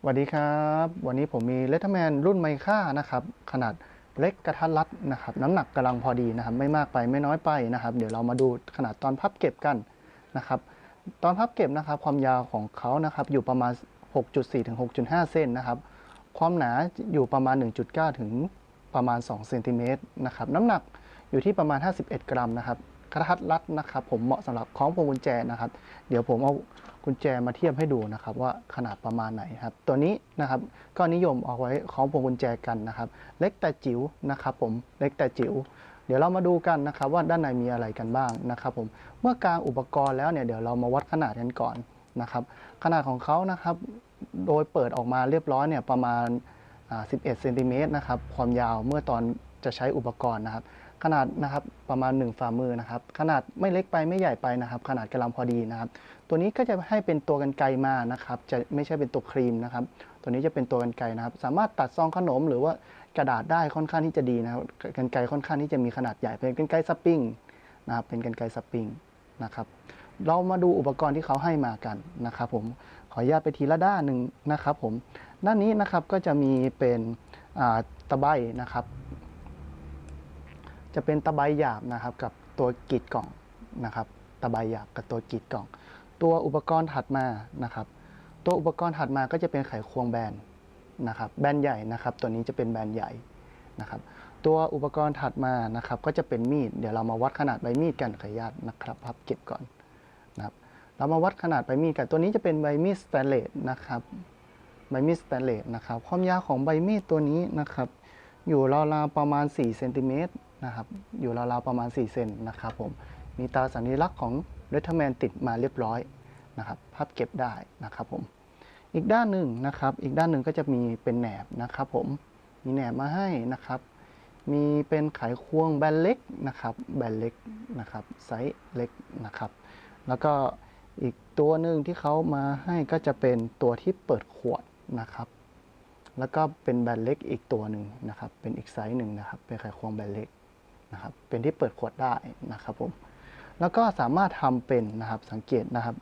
สวัสดีครับ วันนี้ผมมีเลตเ e อร์แมนรุ่นไมค่านะครับ ขนาดเล็กกระทัดรัดนะครับ น้ำหนักกำลังพอดีนะครับ ไม่มากไปไม่น้อยไปนะครับ เดี๋ยวเรามาดูขนาดตอนพับเก็บกันนะครับ ตอนพับเก็บนะครับ ความยาวของเขานะครับ อยู่ประมาณ 6.4ถึง6.5 เซนนะครับ ความหนาอยู่ประมาณ 1.9 ถึงประมาณ2เซนติเมตรนะครับ น้ำหนักอยู่ที่ประมาณ 51 กรัมนะครับ กระทัดรัดนะครับ ผมเหมาะสำหรับคล้องพวงกุญแจนะครับ เดี๋ยวผมเอากุญแจมาเทียบให้ดูนะครับ ว่าขนาดประมาณไหนครับ ตัวนี้นะครับก็นิยมเอาไว้คล้องพวงกุญแจกันนะครับ เล็กแต่จิ๋วนะครับ ผมเล็กแต่จิ๋วเดี๋ยวเรามาดูกันนะครับว่าด้านในมีอะไรกันบ้างนะครับ ผมเมื่อกางอุปกรณ์แล้วเนี่ยเดี๋ยวเรามาวัดขนาดกันก่อนนะครับ ขนาดของเขานะครับ โดยเปิดออกมาเรียบร้อยเนี่ยประมาณ11เซนติเมตรนะครับความยาวเมื่อตอนจะใช้อุปกรณ์นะครับ ขนาดนะครับประมาณ 1 ฝ่ามือนะครับ ขนาดไม่เล็กไปไม่ใหญ่ไปนะครับ ขนาดกำลังพอดีนะครับ ตัวนี้ก็จะให้เป็นตัวกันไกมานะครับ จะไม่ใช่เป็นตัวครีมนะครับ ตัวนี้จะเป็นตัวกันไกนะครับ สามารถตัดซองขนมหรือว่ากระดาษได้ค่อนข้างที่จะดีนะครับกันไกค่อนข้างที่จะมีขนาดใหญ่เป็นกันไกสปริงนะครับ เป็นกันไกสปริงนะครับ เรามาดูอุปกรณ์ที่เขาให้มากันนะครับผมขออนุญาตไปทีละด้านหนึ่งนะครับผมด้านนี้นะครับก็จะมีเป็นตะไบนะครับ จะเป็นตะไบหยาบนะครับกับตัวกีดกล่องนะครับ ตะไบหยาบกับตัวกีดกล่อง ตัวอุปกรณ์ถัดมานะครับ ตัวอุปกรณ์ถัดมาก็จะเป็นไขควงแบนนะครับแบนใหญ่นะครับ ตัวนี้จะเป็นแบนใหญ่นะครับ ตัวอุปกรณ์ถัดมานะครับ ก็จะเป็นมีดเดี๋ยวเรามาวัดขนาดใบมีดกันขออนุญาตนะครับพับเก็บก่อนนะครับ เรามาวัดขนาดใบมีดกันตัวนี้จะเป็นใบมีดสแตนเลสนะครับใบมีดสแตนเลสนะครับความยาวของใบมีดตัวนี้นะครับ อยู่ราวๆประมาณ4เซนติเมตร นะครับอยู่ราวๆประมาณ 4 เซนนะครับผมมีตาสัญลักษณ์ของเรทแมนติดมาเรียบร้อยนะครับพับเก็บได้นะครับผมอีกด้านหนึ่งนะครับ อีกด้านหนึ่งก็จะมีเป็นแหนบนะครับผมมีแหนบมาให้นะครับ มีเป็นไขควงแบนเล็กนะครับแบนเล็กนะครับไซส์เล็กนะครับแล้วก็อีกตัวหนึ่งที่เขามาให้ก็จะเป็นตัวที่เปิดขวดนะครับแล้วก็เป็นแบนเล็กอีกตัวหนึ่งนะครับ เป็นอีกไซส์หนึ่งนะครับ เป็นไขควงแบนเล็ก นะครับเป็นที่เปิดขวดได้นะครับผมแล้วก็สามารถทำเป็นนะครับสังเกตนะครับ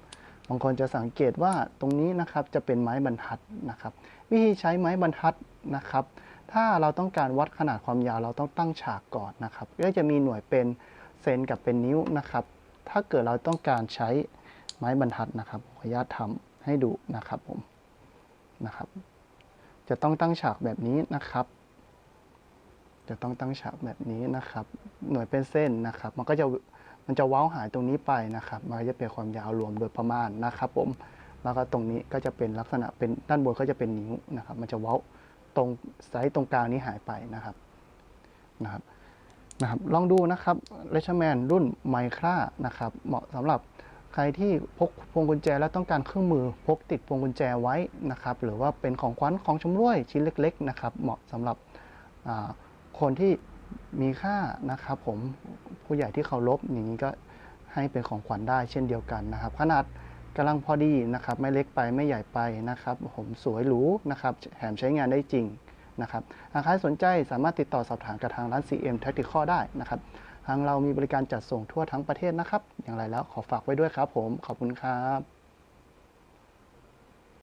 บางคนจะสังเกตว่าตรงนี้นะครับจะเป็นไม้บรรทัดนะครับ วิธีใช้ไม้บรรทัดนะครับ ถ้าเราต้องการวัดขนาดความยาวเราต้องตั้งฉากก่อนนะครับก็จะมีหน่วยเป็นเซนกับเป็นนิ้วนะครับ ถ้าเกิดเราต้องการใช้ไม้บรรทัดนะครับขออนุญาตทำให้ดูนะครับผมนะครับ จะต้องตั้งฉากแบบนี้นะครับ จะต้องตั้งฉากแบบนี้นะครับ หน่วยเป็นเส้นนะครับ มันก็จะมันจะเว้าหายตรงนี้ไปนะครับ มันจะเป็นความยาวรวมโดยประมาณนะครับ ผม แล้วก็ตรงนี้ก็จะเป็นลักษณะเป็นด้านบนก็จะเป็นนิ้วนะครับ มันจะเว้าตรงไซส์ตรงกลางนี้หายไปนะครับนะครับนะครับ ลองดูนะครับเลชแมนรุ่นไมครานะครับ เหมาะสำหรับใครที่พกพวงกุญแจแล้วต้องการเครื่องมือพกติดพวงกุญแจไว้นะครับ หรือว่าเป็นของขวัญของชำร่วยชิ้นเล็ก ๆ นะครับ เหมาะสำหรับอ่า คนที่มีค่านะครับผมผู้ใหญ่ที่เคารพอย่างนี้ก็ให้เป็นของขวัญได้เช่นเดียวกันนะครับ ขนาดกำลังพอดีนะครับไม่เล็กไปไม่ใหญ่ไปนะครับผมสวยหรูนะครับแถมใช้งานได้จริงนะครับหากใครสนใจสามารถติดต่อสอบถามกับทางร้าน CM Tactical ได้นะครับทางเรามีบริการจัดส่งทั่วทั้งประเทศนะครับ อย่างไรแล้วขอฝากไว้ด้วยครับผมขอบคุณครับ